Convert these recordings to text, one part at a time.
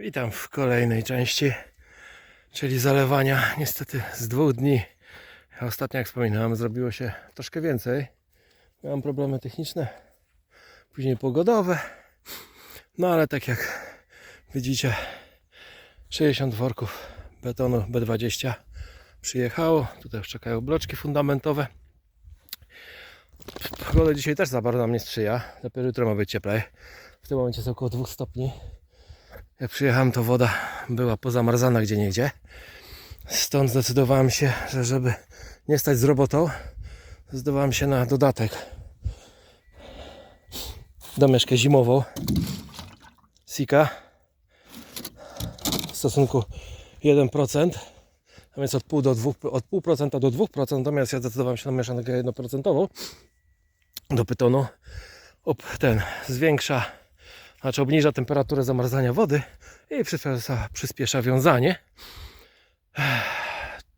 Witam w kolejnej części, czyli zalewania. Niestety z dwóch dni, ostatnio jak wspominałem, zrobiło się troszkę więcej. Miałem problemy techniczne, później pogodowe. No ale tak jak widzicie, 60 worków betonu B20 przyjechało. Tutaj już czekają bloczki fundamentowe. Pogoda dzisiaj też za bardzo nam nie sprzyja. Dopiero jutro ma być cieplej. W tym momencie jest około 2 stopni. Jak przyjechałem, to woda była pozamarzana gdzie niegdzie. Stąd zdecydowałem się, że żeby nie stać z robotą, zdecydowałem się na dodatek. Domieszkę zimową. Sika. W stosunku 1%. A więc od pół do 2, od pół procenta do 2%, natomiast ja zdecydowałem się na mieszankę 1% do pytonu. Ob ten zwiększa znaczy obniża temperaturę zamarzania wody i przyspiesza, przyspiesza wiązanie.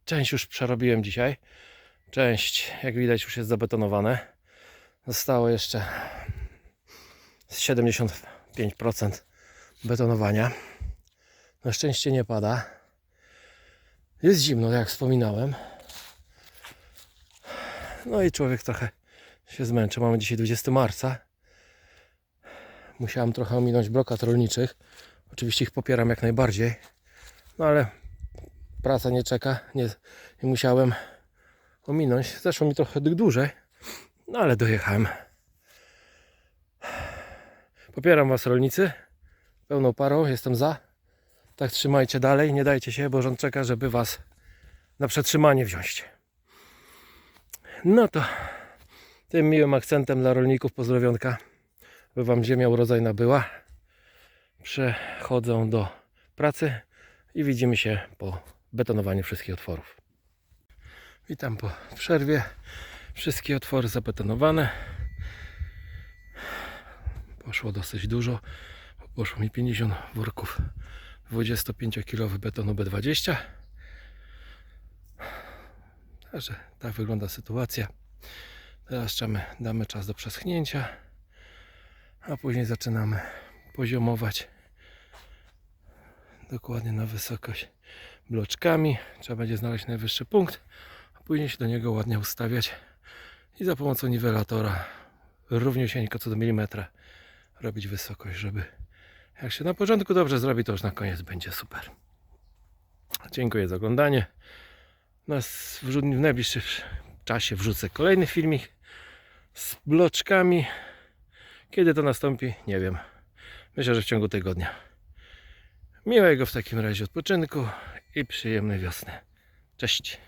Część już przerobiłem dzisiaj. Część, jak widać, już jest zabetonowane. Zostało jeszcze z 75% betonowania. Na szczęście nie pada. Jest zimno, jak wspominałem. No i człowiek trochę się zmęczy. Mamy dzisiaj 20 marca musiałem trochę ominąć blokat rolniczych. Oczywiście ich popieram jak najbardziej, no ale praca nie czeka, nie, nie musiałem ominąć. Zeszło mi trochę dłużej, no ale dojechałem. Popieram Was rolnicy, pełną parą, jestem za. Tak trzymajcie dalej, nie dajcie się, bo rząd czeka, żeby Was na przetrzymanie wziąć. No to tym miłym akcentem dla rolników pozdrowionka by Wam ziemia urodzajna była. Przechodzę do pracy i widzimy się po betonowaniu wszystkich otworów. Witam po przerwie. Wszystkie otwory zabetonowane. Poszło dosyć dużo. Poszło mi 50 worków 25-kilowy betonu B20. Także tak wygląda sytuacja. Teraz damy czas do przeschnięcia a później zaczynamy poziomować dokładnie na wysokość bloczkami. Trzeba będzie znaleźć najwyższy punkt, a później się do niego ładnie ustawiać i za pomocą niwelatora równiusieńko co do milimetra robić wysokość, żeby jak się na początku dobrze zrobi, to już na koniec będzie super. Dziękuję za oglądanie. W najbliższym czasie wrzucę kolejny filmik z bloczkami. Kiedy to nastąpi? Nie wiem. Myślę, że w ciągu tygodnia. Miłego w takim razie odpoczynku i przyjemnej wiosny. Cześć.